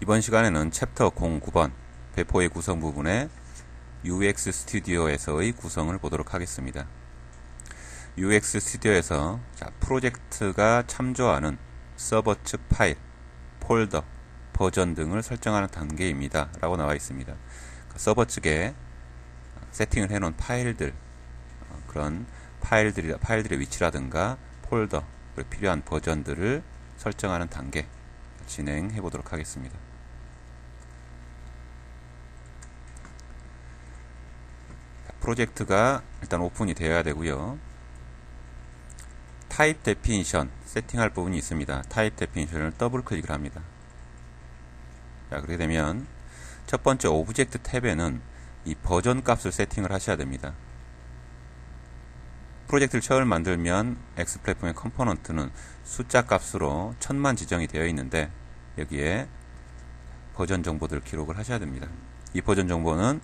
이번 시간에는 챕터 09번 배포의 구성 부분의 UX 스튜디오에서의 구성을 보도록 하겠습니다. UX 스튜디오에서 자, 프로젝트가 참조하는 서버 측 파일, 폴더, 버전 등을 설정하는 단계입니다. 라고 나와 있습니다. 그 서버 측에 세팅을 해놓은 파일들, 어, 그런 파일들이, 파일들의 위치라든가 폴더, 필요한 버전들을 설정하는 단계 진행해 보도록 하겠습니다. 프로젝트가 일단 오픈이 되어야 되고요. 타입 데피니션 세팅할 부분이 있습니다. 타입 데피니션을 더블 클릭을 합니다. 자, 그렇게 되면 첫 번째 오브젝트 탭에는 이 버전 값을 세팅을 하셔야 됩니다. 프로젝트를 처음 만들면 X 플랫폼의 컴포넌트는 숫자 값으로 천만 지정이 되어 있는데 여기에 버전 정보들을 기록을 하셔야 됩니다. 이 버전 정보는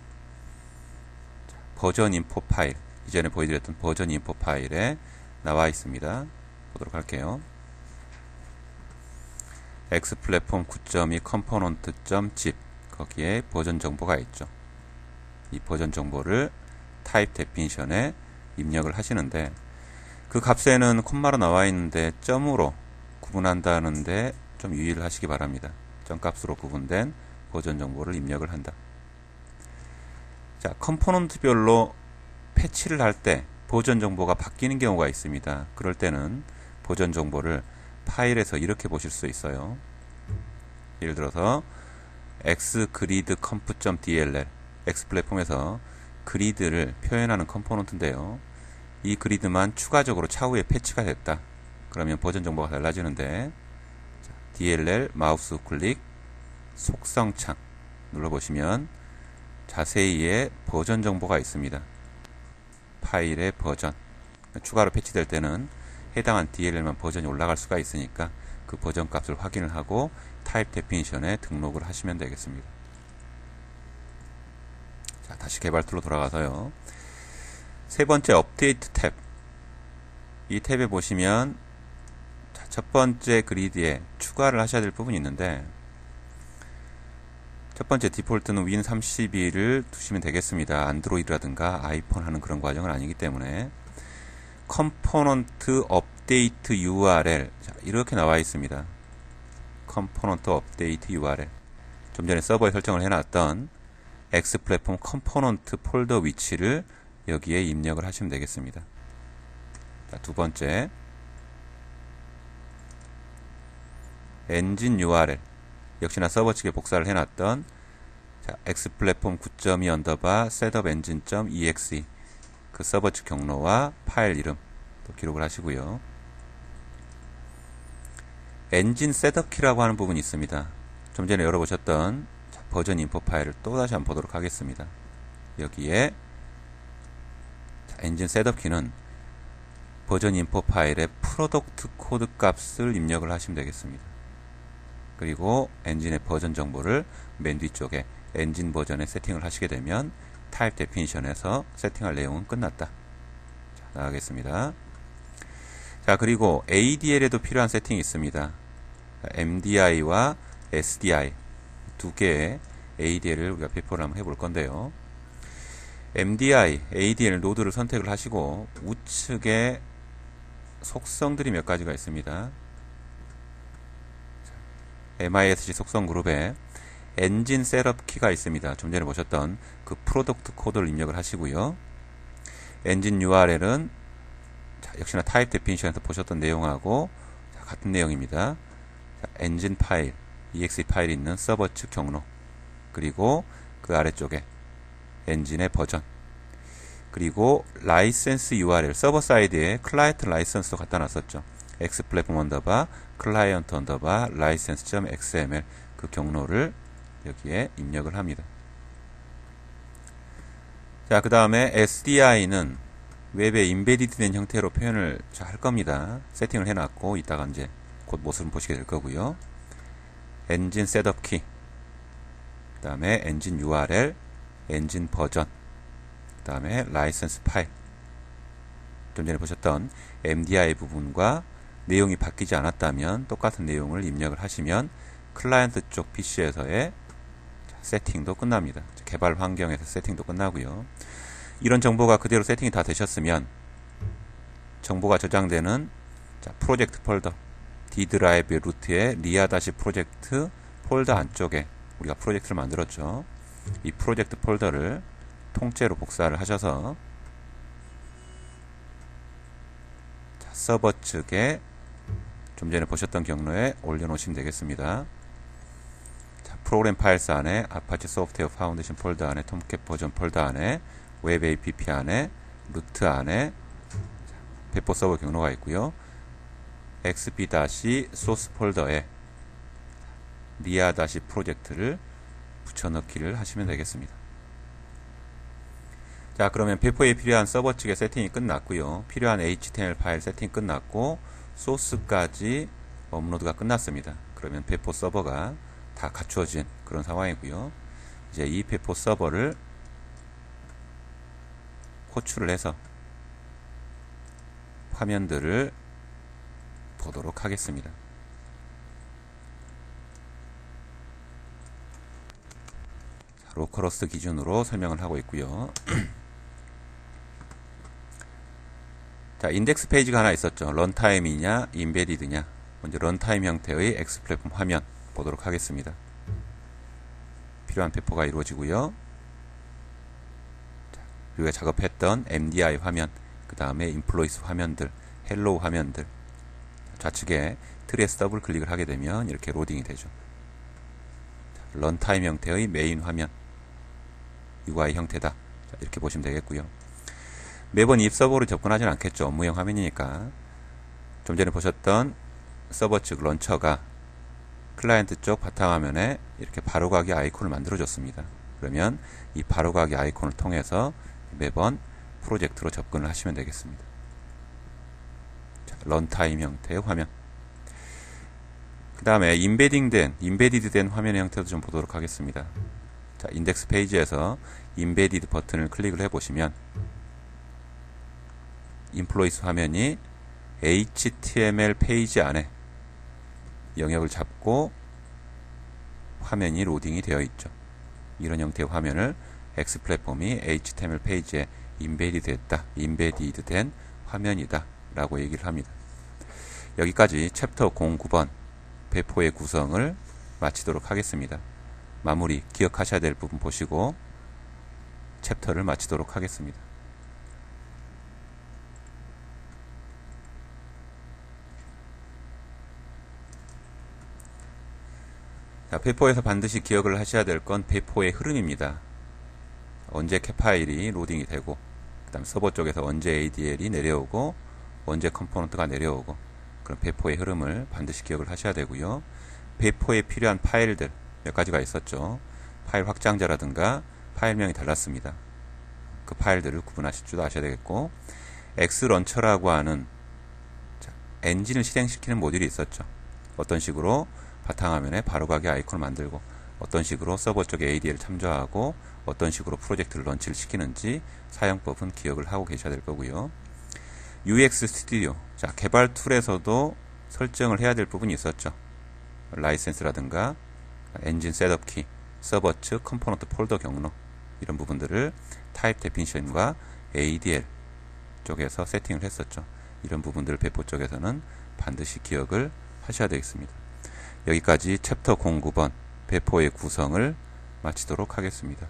버전 인포 파일, 이전에 보여드렸던 버전 인포 파일에 나와 있습니다. 보도록 할게요. X 플랫폼 9.2 컴포넌트.zip 거기에 버전 정보가 있죠. 이 버전 정보를 타입 데피니션에 입력을 하시는데 그 값에는 콤마로 나와 있는데 점으로 구분한다는데 좀 유의를 하시기 바랍니다. 점 값으로 구분된 버전 정보를 입력을 한다. 자, 컴포넌트별로 패치를 할때 버전 정보가 바뀌는 경우가 있습니다. 그럴 때는 버전 정보를 파일에서 이렇게 보실 수 있어요. 예를 들어서 xgridconf.dll x 플랫폼에서 그리드를 표현하는 컴포넌트인데요. 이 그리드만 추가적으로 차후에 패치가 됐다. 그러면 버전 정보가 달라지는데 DLL 마우스 클릭 속성창 눌러보시면 자세히의 버전 정보가 있습니다. 파일의 버전 추가로 패치될 때는 해당한 DLL만 버전이 올라갈 수가 있으니까 그 버전 값을 확인을 하고 타입 데피니션에 등록을 하시면 되겠습니다. 자, 다시 개발 툴로 돌아가서요. 세 번째 업데이트 탭. 이 탭에 보시면 자, 첫 번째 그리드에 추가를 하셔야 될 부분이 있는데 첫 번째 디폴트는 윈 32를 두시면 되겠습니다. 안드로이드라든가 아이폰 하는 그런 과정은 아니기 때문에 컴포넌트 업데이트 URL 자, 이렇게 나와 있습니다. 컴포넌트 업데이트 URL 좀 전에 서버에 설정을 해놨던 X 플랫폼 컴포넌트 폴더 위치를 여기에 입력을 하시면 되겠습니다. 자, 두 번째 엔진 URL 역시나 서버 측에 복사를 해놨던 자, X 플랫폼 9.2 언더바 셋업 엔진.exe 그 서버 측 경로와 파일 이름 또 기록을 하시고요. 엔진 셋업 키라고 하는 부분이 있습니다. 좀 전에 열어보셨던 버전 인포 파일을 또 다시 한번 보도록 하겠습니다. 여기에 엔진 셋업 키는 버전 인포 파일의 프로덕트 코드 값을 입력을 하시면 되겠습니다. 그리고 엔진의 버전 정보를 맨 뒤쪽에 엔진 버전에 세팅을 하시게 되면 타입 데피니션에서 세팅할 내용은 끝났다. 자, 나가겠습니다. 자, 그리고 ADL에도 필요한 세팅이 있습니다. MDI와 SDI 두 개의 ADL을 우리가 배포를 한번 해볼 건데요. MDI, ADL 노드를 선택을 하시고 우측에 속성들이 몇 가지가 있습니다. MISC 속성 그룹에 엔진 셋업 키가 있습니다. 좀 전에 보셨던 그 프로덕트 코드를 입력을 하시고요. 엔진 URL은 자, 역시나 타입 데피니션에서 보셨던 내용하고 자, 같은 내용입니다. 자, 엔진 파일, exe 파일이 있는 서버 측 경로 그리고 그 아래쪽에 엔진의 버전 그리고 라이센스 URL 서버 사이드에 클라이언트 라이센스도 갖다 놨었죠. X 플랫폼 언더바 클라이언트 언더바 라이센스.xml 그 경로를 여기에 입력을 합니다. 자, 그 다음에 SDI는 웹에 인베디드 된 형태로 표현을 할 겁니다. 세팅을 해놨고 이따가 이제 곧 모습을 보시게 될 거고요. 엔진 셋업 키, 그 다음에 엔진 URL, 엔진 버전, 그 다음에 라이센스 파일. 좀 전에 보셨던 MDI 부분과 내용이 바뀌지 않았다면 똑같은 내용을 입력을 하시면 클라이언트 쪽 PC에서의 세팅도 끝납니다. 개발 환경에서 세팅도 끝나고요. 이런 정보가 그대로 세팅이 다 되셨으면 정보가 저장되는 자, 프로젝트 폴더 D 드라이브 루트의 리아 다시 프로젝트 폴더 안쪽에 우리가 프로젝트를 만들었죠. 이 프로젝트 폴더를 통째로 복사를 하셔서 자, 서버 측에 좀 전에 보셨던 경로에 올려놓으시면 되겠습니다. 자, 프로그램 파일스 안에 아파치 소프트웨어 파운데이션 폴더 안에 톰캡 버전 폴더 안에 웹 app 안에 루트 안에 배포 서버 경로가 있고요. xb-source 폴더에 리아 다시 프로젝트를 붙여넣기를 하시면 되겠습니다. 자 그러면 배포에 필요한 서버 측의 세팅이 끝났고요. 필요한 HTML 파일 세팅 끝났고 소스까지 업로드가 끝났습니다. 그러면 배포 서버가 다 갖추어진 그런 상황이고요. 이제 이 배포 서버를 호출을 해서 화면들을 보도록 하겠습니다. 로컬호스트 기준으로 설명을 하고 있고요. 자, 인덱스 페이지가 하나 있었죠. 런타임이냐, 인베디드냐. 먼저 런타임 형태의 X 플랫폼 화면 보도록 하겠습니다. 필요한 배포가 이루어지고요. 자, 우리가 작업했던 MDI 화면, 그 다음에 인플로이스 화면들, 헬로우 화면들, 좌측에 트리에서 더블 클릭을 하게 되면 이렇게 로딩이 되죠. 런타임 형태의 메인 화면, UI 형태다. 이렇게 보시면 되겠고요. 매번 이 서버로 접근하지는 않겠죠. 업무형 화면이니까. 좀 전에 보셨던 서버 측 런처가 클라이언트 쪽 바탕화면에 이렇게 바로가기 아이콘을 만들어줬습니다. 그러면 이 바로가기 아이콘을 통해서 매번 프로젝트로 접근을 하시면 되겠습니다. 자, 런타임 형태의 화면. 그 다음에 인베딩된, 인베디드 된 화면의 형태도 좀 보도록 하겠습니다. 자, 인덱스 페이지에서 인베디드 버튼을 클릭을 해보시면 인플로이스 화면이 HTML 페이지 안에 영역을 잡고 화면이 로딩이 되어 있죠. 이런 형태의 화면을 X 플랫폼이 HTML 페이지에 인베디드 됐다, 인베디드 된 화면이다 라고 얘기를 합니다. 여기까지 챕터 09번 배포의 구성을 마치도록 하겠습니다. 마무리 기억하셔야 될 부분 보시고 챕터를 마치도록 하겠습니다. 자, 배포에서 반드시 기억을 하셔야 될건 배포의 흐름입니다. 언제 캡 파일이 로딩이 되고 그 다음 서버 쪽에서 언제 ADL이 내려오고 언제 컴포넌트가 내려오고 그런 배포의 흐름을 반드시 기억을 하셔야 되고요. 배포에 필요한 파일들 몇 가지가 있었죠. 파일 확장자라든가 파일명이 달랐습니다. 그 파일들을 구분하실 줄 아셔야 되겠고 X런처라고 하는 엔진을 실행시키는 모듈이 있었죠. 어떤 식으로 바탕화면에 바로가기 아이콘을 만들고 어떤 식으로 서버 쪽에 ADL 참조하고 어떤 식으로 프로젝트를 런치를 시키는지 사용법은 기억을 하고 계셔야 될 거고요. UX 스튜디오 자 개발 툴에서도 설정을 해야 될 부분이 있었죠. 라이센스라든가 엔진 셋업 키, 서버 측 컴포넌트 폴더 경로 이런 부분들을 타입 데피니션과 ADL 쪽에서 세팅을 했었죠. 이런 부분들을 배포 쪽에서는 반드시 기억을 하셔야 되겠습니다. 여기까지 챕터 09번 배포의 구성을 마치도록 하겠습니다.